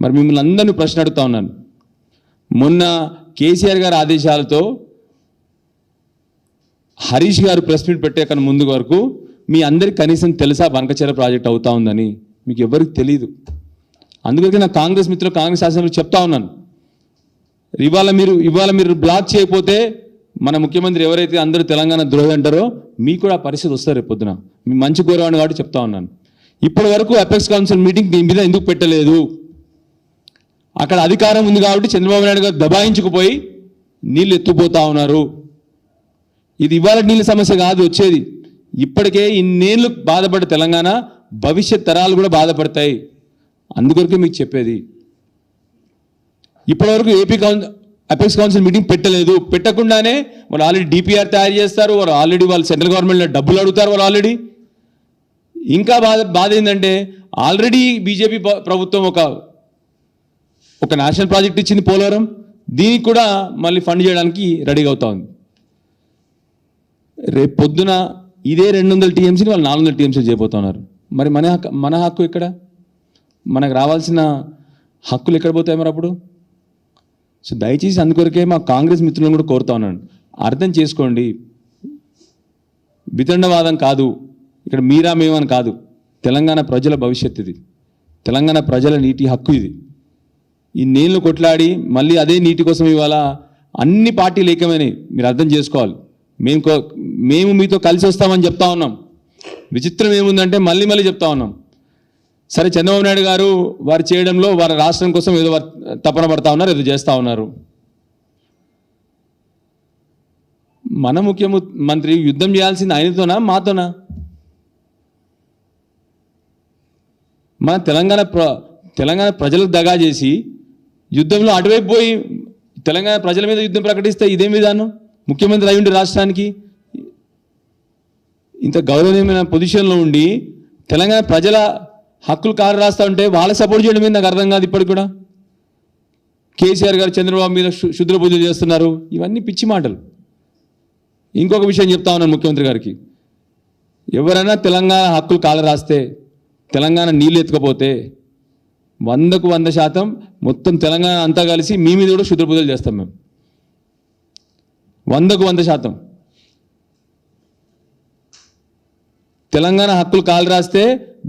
మరి మిమ్మల్ని అందరినీ ప్రశ్న అడుగుతా ఉన్నాను. మొన్న కేసీఆర్ గారి ఆదేశాలతో హరీష్ గారు ప్రెస్ మీట్ పెట్టే కన్నా ముందు వరకు మీ అందరికి కనీసం తెలుసా బనకచెర ప్రాజెక్ట్ అవుతా ఉందని? మీకు ఎవరికి తెలియదు అందుకని నా కాంగ్రెస్ మిత్రులు కాంగ్రెస్ శాసనసభ్యులు చెప్తా ఉన్నాను. ఇవాళ మీరు ఇవాళ మీరు బ్లాక్ చేయకపోతే మన ముఖ్యమంత్రి ఎవరైతే అందరూ తెలంగాణ ద్రోహి అంటారో మీకు కూడా పరిస్థితి వస్తారు రేపు పొద్దున. మీ మంచి గౌరవాన్ని కాబట్టి చెప్తా ఉన్నాను. ఇప్పటి వరకు అపెక్స్ కౌన్సిల్ మీటింగ్ దీని మీద ఎందుకు పెట్టలేదు? అక్కడ అధికారం ఉంది కాబట్టి చంద్రబాబు నాయుడు గారు దబాయించుకుపోయి నీళ్ళు ఎత్తుపోతా ఉన్నారు. ఇది ఇవాళ నీళ్ళ సమస్య కాదు వచ్చేది. ఇప్పటికే ఇన్నేళ్ళు బాధపడే తెలంగాణ భవిష్యత్ తరాలు కూడా బాధపడతాయి. అందుకొరకే మీకు చెప్పేది. ఇప్పటివరకు ఏపీ కౌన్ అపెక్స్ కౌన్సిల్ మీటింగ్ పెట్టలేదు. పెట్టకుండానే వాళ్ళు ఆల్రెడీ డిపిఆర్ తయారు చేస్తారు. వారు ఆల్రెడీ వాళ్ళు సెంట్రల్ గవర్నమెంట్లో డబ్బులు అడుగుతారు వాళ్ళు ఆల్రెడీ. ఇంకా బాధ బాధ ఏంటంటే ఆల్రెడీ బీజేపీ ప్రభుత్వం ఒక ఒక నేషనల్ ప్రాజెక్ట్ ఇచ్చింది పోలవరం దీనికి కూడా మళ్ళీ ఫండ్ చేయడానికి రెడీగా అవుతా ఉంది. రేపు పొద్దున ఇదే రెండు వందల టీఎంసీని వాళ్ళు నాలుగు వందల టీఎంసీలు చేయబోతున్నారు. మరి మన హక్కు మన హక్కు ఎక్కడ? మనకు రావాల్సిన హక్కులు ఎక్కడ పోతాయి మరి అప్పుడు? సో దయచేసి అందుకొరకే మా కాంగ్రెస్ మిత్రులను కూడా కోరుతా ఉన్నాను. అర్థం చేసుకోండి. వితండవాదం కాదు. ఇక్కడ మీరా మేమని కాదు. తెలంగాణ ప్రజల భవిష్యత్తు ఇది. తెలంగాణ ప్రజల నీటి హక్కు ఇది. ఈ నీళ్ళు కొట్లాడి మళ్ళీ అదే నీటి కోసం ఇవాళ అన్ని పార్టీలు ఏకమైనవి. మీరు అర్థం చేసుకోవాలి. మేము మేము మీతో కలిసి వస్తామని చెప్తా ఉన్నాం. విచిత్రం ఏముందంటే మళ్ళీ మళ్ళీ చెప్తా ఉన్నాం. సరే చంద్రబాబు నాయుడు గారు వారు చేయడంలో వారి రాష్ట్రం కోసం ఏదో తపన పడతా ఉన్నారు ఏదో చేస్తూ ఉన్నారు. మన ముఖ్యమంత్రి యుద్ధం చేయాల్సింది ఆయనతోనా మాతోనా? మన తెలంగాణ ప్ర తెలంగాణ ప్రజలకు దగా చేసి యుద్ధంలో అటువైపు పోయి తెలంగాణ ప్రజల మీద యుద్ధం ప్రకటిస్తే ఇదేం విధానం? ముఖ్యమంత్రి అయి ఉండి రాష్ట్రానికి? ఇంత గౌరవనీయమైన పొజిషన్లో ఉండి తెలంగాణ ప్రజల హక్కులు కారు రాస్తా ఉంటే వాళ్ళ సపోర్ట్ చేయడం మీద నాకు అర్థం కాదు ఇప్పటికి కూడా. కేసీఆర్ గారు చంద్రబాబు మీద శుద్ర పూజలు చేస్తున్నారు. ఇవన్నీ పిచ్చి మాటలు. ఇంకొక విషయం చెప్తా ఉన్నాను ముఖ్యమంత్రి గారికి. ఎవరైనా తెలంగాణ హక్కులు కాలరాస్తే తెలంగాణ నీళ్ళు ఎత్తుకపోతే వందకు వంద శాతం మొత్తం తెలంగాణ అంతా కలిసి మీ మీద కూడా శుద్ర పూజలు చేస్తాం మేము. వందకు వంద శాతం. తెలంగాణ హక్కులు కాలు రాస్తే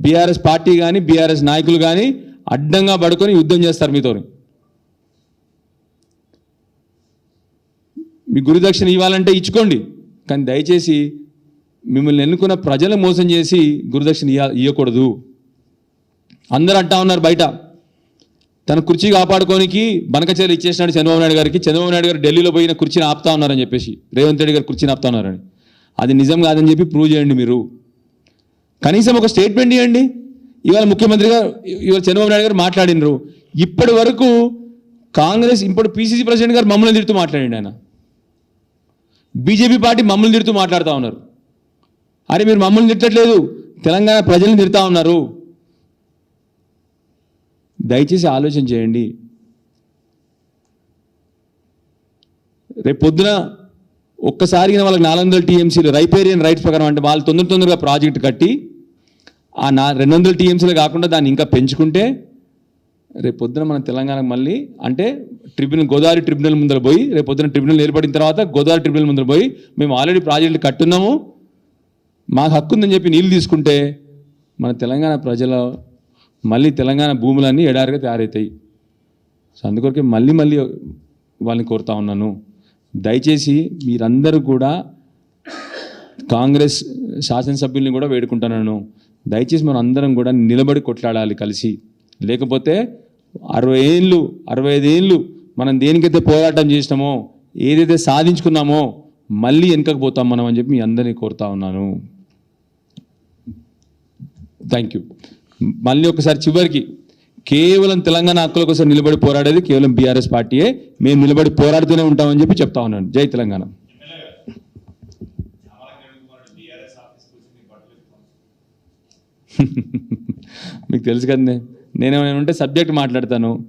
బీఆర్ఎస్ పార్టీ కానీ బీఆర్ఎస్ నాయకులు కానీ అడ్డంగా పడుకొని యుద్ధం చేస్తారు మీతో మీ గురుదక్షిణ ఇవ్వాలంటే ఇచ్చుకోండి. కానీ దయచేసి మిమ్మల్ని ఎన్నుకున్న ప్రజలు మోసం చేసి గురుదక్షిణ ఇయ్య ఇవ్వకూడదు అందరూ అంటా ఉన్నారు బయట. తన కుర్చీ కాపాడుకోనికి బనకచర్యలు ఇచ్చేసినాడు చంద్రబాబు నాయుడు గారికి. చంద్రబాబు నాయుడు గారు ఢిల్లీలో పోయిన కుర్చీని ఆపుతా ఉన్నారని చెప్పేసి రేవంత్ రెడ్డి గారు కుర్చీని ఆపుతా ఉన్నారని. అది నిజం కాదని చెప్పి ప్రూవ్ చేయండి మీరు. కనీసం ఒక స్టేట్మెంట్ ఇవ్వండి. ఇవాళ ముఖ్యమంత్రి గారు ఇవాళ చంద్రబాబు నాయుడు గారు మాట్లాడినరు. ఇప్పటి వరకు కాంగ్రెస్ ఇప్పుడు పిసిసి ప్రెసిడెంట్ గారు మమ్మల్ని తిడుతూ మాట్లాడండి ఆయన. బీజేపీ పార్టీ మమ్మల్ని తిడుతూ మాట్లాడుతూ ఉన్నారు. అరే మీరు మమ్మల్ని తిట్టట్లేదు. తెలంగాణ ప్రజల్ని తిడతా ఉన్నారు. దయచేసి ఆలోచన చేయండి. రేపు పొద్దున ఒక్కసారి వాళ్ళకి నాలుగు వందల టీఎంసీలు రైపేరియన్ రైట్స్ ప్రకారం అంటే వాళ్ళు తొందర తొందరగా ప్రాజెక్ట్ కట్టి ఆ నా రెండు వందల టీఎంసీలు కాకుండా దాన్ని ఇంకా పెంచుకుంటే రేపు పొద్దున మన తెలంగాణకు మళ్ళీ అంటే ట్రిబ్యునల్ గోదావరి ట్రిబ్యునల్ ముందర పోయి రేపు పొద్దున ట్రిబ్యునల్ ఏర్పడిన తర్వాత గోదావరి ట్రిబ్యునల్ ముందర పోయి మేము ఆల్రెడీ ప్రాజెక్టులు కట్టున్నాము. మాకు హక్కు ఉందని చెప్పి నీళ్ళు తీసుకుంటే మన తెలంగాణ ప్రజల మళ్ళీ తెలంగాణ భూములన్నీ ఎడారిగా తయారవుతాయి సో అందుకొరకే మళ్ళీ మళ్ళీ వాళ్ళని కోరుతా ఉన్నాను. దయచేసి మీరందరూ కూడా కాంగ్రెస్ శాసనసభ్యుల్ని కూడా వేడుకుంటున్నాను. దయచేసి మనం అందరం కూడా నిలబడి కొట్లాడాలి కలిసి. లేకపోతే అరవై ఏళ్ళు అరవై ఐదేళ్ళు మనం దేనికైతే పోరాటం చేసినామో ఏదైతే సాధించుకున్నామో మళ్ళీ వెనకకు పోతాం మనం అని చెప్పి మీ అందరినీ కోరుతా ఉన్నాను. థ్యాంక్ యూ మళ్ళీ ఒకసారి చివరికి కేవలం తెలంగాణ హక్కుల కోసం నిలబడి పోరాడేది కేవలం బీఆర్ఎస్ పార్టీయే. మేము నిలబడి పోరాడుతూనే ఉంటామని చెప్పి చెప్తా ఉన్నాను. జై తెలంగాణ. మీకు తెలుసు కదండి నేనేమైనా ఉంటే సబ్జెక్ట్ మాట్లాడతాను.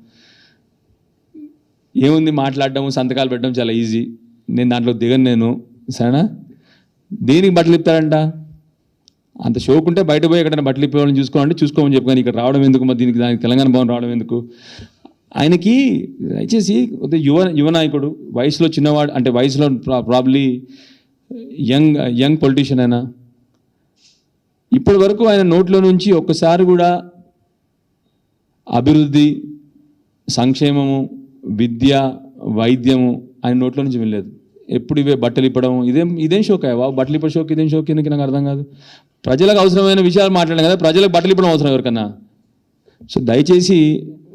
ఏముంది మాట్లాడడం సంతకాలు పెట్టడం చాలా ఈజీ. నేను దాంట్లో దిగను నేను. సరేనా? దేనికి బట్టలు ఇస్తారంట? అంత షోకుంటే బయట పోయి ఎక్కడైనా బట్టలు ఇప్పేవాళ్ళని చూసుకోవాలంటే చూసుకోమని చెప్పుకొని ఇక్కడ రావడం ఎందుకు? మరి దీనికి దానికి తెలంగాణ భవన్ రావడం ఎందుకు? ఆయనకి దయచేసి యువ యువ నాయకుడు వయసులో చిన్నవాడు అంటే వయసులో ప్రాబ్లీ యంగ్ యంగ్ పొలిటీషియన్ అయినా. ఇప్పటి వరకు ఆయన నోట్లో నుంచి ఒక్కసారి కూడా అభివృద్ధి సంక్షేమము విద్య వైద్యము ఆయన నోట్లో నుంచి వెళ్ళలేదు ఎప్పుడు ఇవే బట్టలు ఇప్పడం ఇదేం ఇదేం షోక్ అయ్యా బాబు? బట్టలు ఇప్పటి షోక్ ఇదేం షోక్ ఎందుకు? నాకు అర్థం కాదు. ప్రజలకు అవసరమైన విషయాలు మాట్లాడాం కదా ప్రజలకు బట్టలు ఇవ్వడం అవసరం ఎవరికన్నా? సో దయచేసి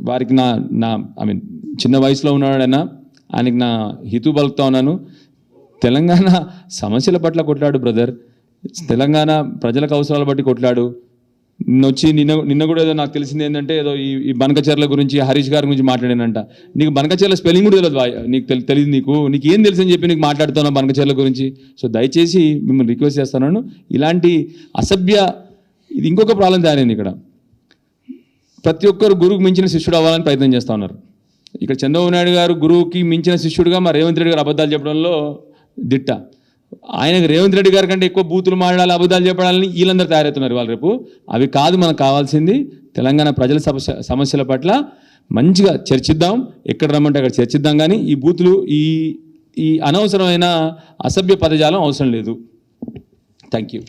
వారికి నా నా ఐ మీన్ చిన్న వయసులో ఉన్నాడైనా ఆయనకి నా హితు పలుకుతా ఉన్నాను. తెలంగాణ సమస్యల పట్ల కొట్లాడు బ్రదర్ తెలంగాణ ప్రజలకు అవసరాల బట్టి కొట్లాడు. వచ్చి నిన్న నిన్న కూడా ఏదో నాకు తెలిసింది ఏంటంటే ఏదో ఈ ఈ బనకచర్ల గురించి హరీష్ గారి గురించి మాట్లాడానంట. నీకు బనకచర్ల స్పెల్లింగ్ కూడా తెలియదు నీకు తెలి- తెలియదు నీకు. నీకు ఏం తెలుసు అని చెప్పి నీకు మాట్లాడుతున్నావు బనకచర్ల గురించి. సో దయచేసి మిమ్మల్ని రిక్వెస్ట్ చేస్తున్నాను ఇలాంటి అసభ్య ఇది ఇంకొక ప్రాబ్లం తయారైంది ఇక్కడ. ప్రతి ఒక్కరు గురువుకు మించిన శిష్యుడు అవ్వాలని ప్రయత్నం చేస్తూ ఉన్నారు. ఇక్కడ చంద్రబాబు నాయుడు గారు గురువుకి మించిన శిష్యుడిగా మా రేవంత్ రెడ్డి గారు అబద్ధాలు చెప్పడంలో దిట్ట. ఆయనకు రేవంత్ రెడ్డి గారి కంటే ఎక్కువ బూతులు మాట్లాడాలి అబద్ధాలు చెప్పడాలని వీళ్ళందరూ తయారవుతున్నారు వాళ్ళు రేపు. అవి కాదు మనకు కావాల్సింది. తెలంగాణ ప్రజల సమస్య సమస్యల పట్ల మంచిగా చర్చిద్దాం. ఎక్కడ రమ్మంటే అక్కడ చర్చిద్దాం కానీ ఈ బూతులు ఈ ఈ అనవసరమైన అసభ్య పదజాలం అవసరం లేదు. Thank you